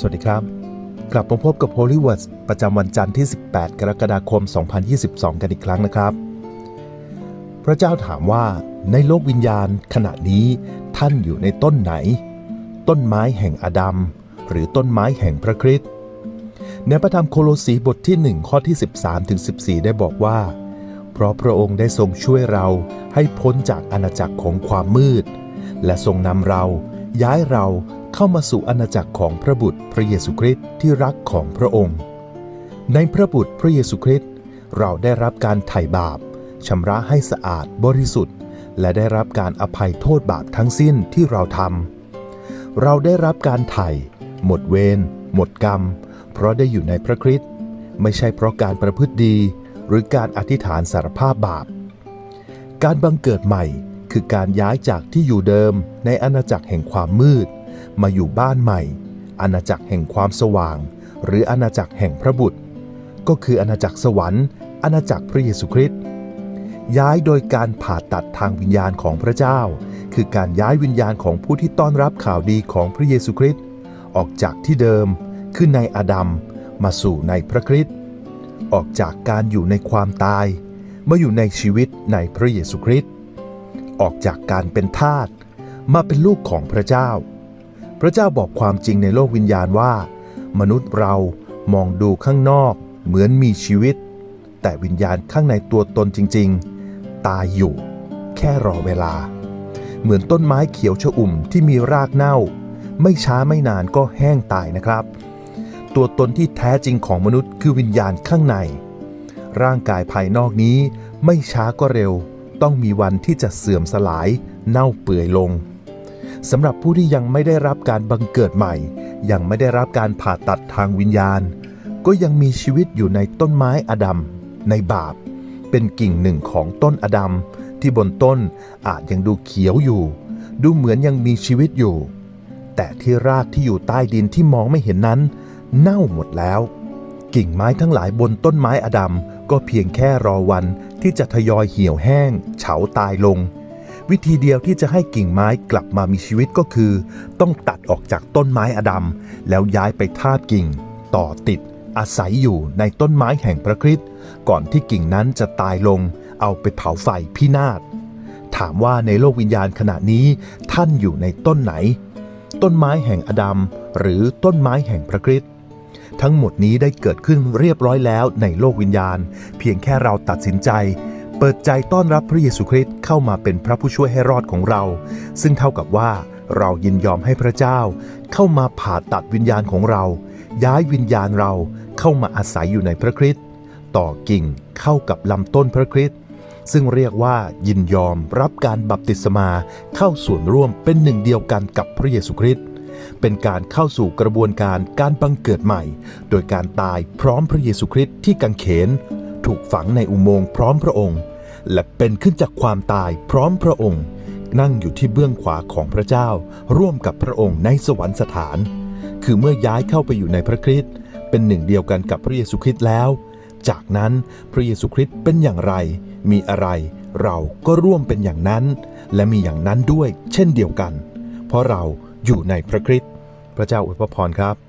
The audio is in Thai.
สวัสดีครับ กลับมาพบกับ Holy Words ประจำวันจันทร์ที่ 18 กรกฎาคม 2022 กันอีกครั้งนะครับ พระเจ้าถามว่าในโลกวิญญาณขณะนี้ท่านอยู่ในต้นไหน ต้นไม้แห่งอดัมหรือต้นไม้แห่งพระคริสต์ในพระธรรมโคโลสีบทที่ 1 ข้อที่ 13ถึง14 ได้บอกว่า เพราะพระองค์ได้ทรงช่วยเราให้พ้นจากอาณาจักรของความมืด และทรงนำเราย้ายเรา เข้ามาสู่อาณาจักรของพระบุตรพระเยซูคริสต์ที่รักของพระองค์ ในพระบุตรพระเยซูคริสต์เราได้รับการไถ่บาปชำระให้สะอาดบริสุทธิ์ และได้รับการอภัยโทษบาปทั้งสิ้นที่เราทำเราได้รับการไถ่หมดเวรหมดกรรม เพราะได้อยู่ในพระคริสต์ไม่ใช่เพราะการประพฤติดี หรือการอธิษฐานสารภาพบาป การบังเกิดใหม่คือการย้ายจากที่อยู่เดิมในอาณาจักรแห่งความมืด มาอยู่บ้านใหม่ อาณาจักรแห่งความสว่าง หรืออาณาจักรแห่งพระบุตร ก็คืออาณาจักรสวรรค์ อาณาจักรพระเยซูคริสต์ย้ายโดยการผ่าตัดทางวิญญาณของพระเจ้า คือการย้ายวิญญาณของผู้ที่ต้อนรับข่าวดีของพระเยซูคริสต์ออกจากที่เดิมคือในอาดัมมาสู่ในพระคริสต์ออกจากการอยู่ในความตายมาอยู่ในชีวิตในพระเยซูคริสต์ออกจากการเป็นทาสมาเป็นลูกของพระเจ้า พระเจ้าบอกความจริงในโลกวิญญาณว่า มนุษย์เรามองดูข้างนอก เหมือนมีชีวิต แต่วิญญาณข้างในตัวตนจริง ๆ ตายอยู่ แค่รอเวลา เหมือนต้นไม้เขียวชอุ่มที่มีรากเน่า ไม่ช้าไม่นานก็แห้งตายนะครับ ตัวตนที่แท้จริงของมนุษย์คือวิญญาณข้างใน ร่างกายภายนอกนี้ไม่ช้าก็เร็ว ต้องมีวันที่จะเสื่อมสลาย เน่าเปื่อยลง สำหรับผู้ที่ยังไม่ได้รับการบังเกิดใหม่ ยังไม่ได้รับการผ่าตัดทางวิญญาณ ก็ยังมีชีวิตอยู่ในต้นไม้อดัมในบาป เป็นกิ่งหนึ่งของต้นอดัมที่บนต้นอาจยังดูเขียวอยู่ ดูเหมือนยังมีชีวิตอยู่ แต่ที่รากที่อยู่ใต้ดินที่มองไม่เห็นนั้น เน่าหมดแล้ว กิ่งไม้ทั้งหลายบนต้นไม้อดัมก็เพียงแค่รอวันที่จะทยอยเหี่ยวแห้ง เฉาตายลง วิธีเดียวที่จะให้กิ่งไม้กลับมามีชีวิตก็คือ ต้องตัดออกจากต้นไม้อดัมแล้วย้ายไปทาบกิ่ง ต่อติด อาศัยอยู่ในต้นไม้แห่งพระคริสต์ก่อนที่กิ่งนั้นจะตายลง เอาไปเผาไฟพินาศถามว่าในโลกวิญญาณขณะนี้ท่านอยู่ในต้นไหน ต้นไม้แห่งอดัมหรือต้นไม้แห่งพระคริสต์ทั้งหมดนี้ได้เกิดขึ้นเรียบร้อยแล้วในโลกวิญญาณ เพียงแค่เราตัดสินใจ เปิดใจต้อนรับพระเยซูคริสต์เข้ามาเป็นพระผู้ช่วยให้รอดของเรา ซึ่งเท่ากับว่าเรายินยอมให้พระเจ้า เข้ามาผ่าตัดวิญญาณของเรา ย้ายวิญญาณเราเข้ามาอาศัยอยู่ในพระคริสต์ต่อกิ่งเข้ากับลำต้นพระคริสต์ซึ่งเรียกว่ายินยอมรับการบัพติศมาเข้าส่วนร่วมเป็นหนึ่งเดียวกันกับพระเยซูคริสต์เป็นการเข้าสู่กระบวนการการบังเกิดใหม่ โดยการตายพร้อมพระเยซูคริสต์ที่กังเขน ถูกฝังในอุโมงค์พร้อมพระองค์ และเป็นขึ้นจากความตายพร้อมพระองค์ นั่งอยู่ที่เบื้องขวาของพระเจ้า ร่วมกับพระองค์ในสวรรคสถาน คือเมื่อย้ายเข้าไปอยู่ในพระคริสต์เป็นหนึ่งเดียวกันกับพระเยซูคริสต์แล้ว จากนั้นพระเยซูคริสต์เป็นอย่างไร มีอะไรเราก็ร่วมเป็นอย่างนั้น และมีอย่างนั้นด้วยเช่นเดียวกัน เพราะเราอยู่ในพระคริสต์พระเจ้าอวยพรครับ